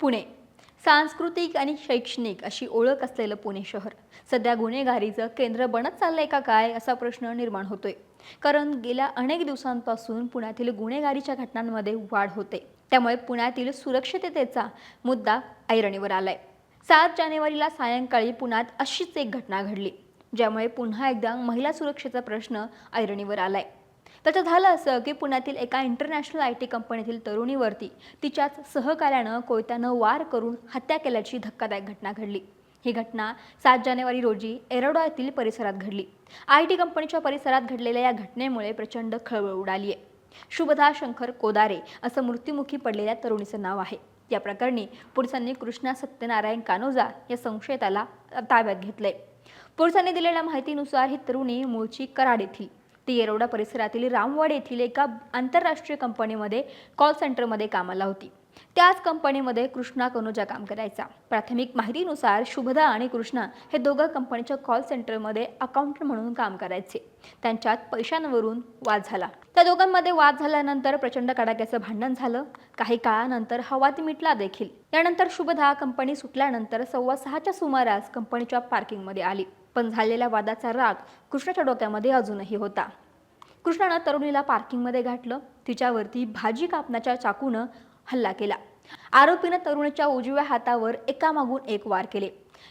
पुणे. सांस्कृतिक आणि शैक्षणिक अशी ओळख असलेलं पुणे शहर. सध्या गुन्हेगारीचं केंद्र बनत चाललंय का काय असा प्रश्न निर्माण होतोय. कारण गेल्या अनेक दिवसांपासून पुण्यातील गुन्हेगारीच्या घटनांमध्ये वाढ होते. त्यामुळे पुण्यातील सुरक्षिततेचा मुद्दा ऐरणीवर आलाय. सात जानेवारीला सायंकाळी पुण्यात अशीच एक घटना घडली ज्यामुळे पुन्हा एकदा महिला सुरक्षेचा प्रश्न ऐरणीवर आलाय. तसं झालं असं की पुण्यातील एका इंटरनॅशनल आय टी कंपनीतील तरुणीवरती तिच्याच सहकार्यानं कोयत्यानं वार करून हत्या केल्याची धक्कादायक घटना घडली. ही घटना सात जानेवारी रोजी एरोडा येथील परिसरात घडली. आय टी कंपनीच्या परिसरात घडलेल्या या घटनेमुळे प्रचंड खळबळ उडाली आहे शुभदा शंकर कोदारे असं मृत्युमुखी पडलेल्या तरुणीचं नाव आहे. या प्रकरणी पोलिसांनी कृष्णा सत्यनारायण कानोजा या संशयिताला ताब्यात घेतलंय. पोलिसांनी दिलेल्या माहितीनुसार ही तरुणी मूळची कराड येथील ती येरोडा परिसरातील रामवाड येथील एका आंतरराष्ट्रीय कंपनीमध्ये कॉल सेंटरमध्ये कामाला होती. त्याच कंपनीमध्ये कृष्णा कनोजा काम करायचा. प्राथमिक माहितीनुसार शुभदा आणि कृष्णा हे दोघं कंपनीच्या कॉल सेंटरमध्ये अकाउंटंट म्हणून काम करायचे. त्यांच्यात पैशांवरून वाद झाला. त्या दोघांमध्ये वाद झाल्यानंतर प्रचंड कडाक्याचं भांडण झालं. काही काळानंतर हवा ती मिटला देखील. यानंतर शुभदा कंपनी सुटल्यानंतर सव्वा सहाच्या सुमारास कंपनीच्या पार्किंगमध्ये आली. पण झालेल्या वादाचा राग कृष्णाच्या डोक्यामध्ये अजूनही होता. कृष्णानं तरुणीला पार्किंगमध्ये गाठलं तिच्यावरती भाजी कापण्याच्या चाकूनं हल्ला केला. आरोपीनं तरुणीच्या उजव्या हातावर एकामागून एक वार केले.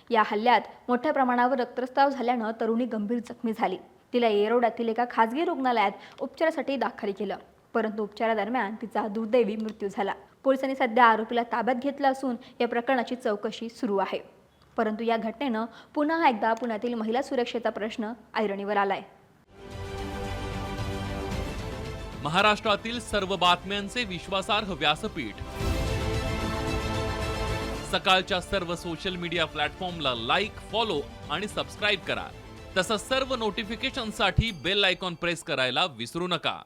या हल्ल्यात मोठ्या प्रमाणावर रक्तस्राव झाल्यानं तरुणी गंभीर जखमी झाली. तिला येरोड्यातील एका खासगी रुग्णालयात उपचारासाठी दाखल केलं. परंतु उपचारादरम्यान तिचा दुर्दैवी मृत्यू झाला. पोलिसांनी सध्या आरोपीला ताब्यात घेतला असून या प्रकरणाची चौकशी सुरू आहे. परंतु या घटनेनं पुन्हा एकदा पुण्यातील महिला सुरक्षेचा प्रश्न ऐरणीवर आलाय. महाराष्ट्रातील सर्व बातम्यांचे विश्वासार्ह व्यासपीठ. सकाळच्या सर्व सोशल मीडिया प्लॅटफॉर्मला लाईक फॉलो आणि सबस्क्राईब करा. तसंच सर्व नोटिफिकेशनसाठी बेल आयकॉन प्रेस करायला विसरू नका.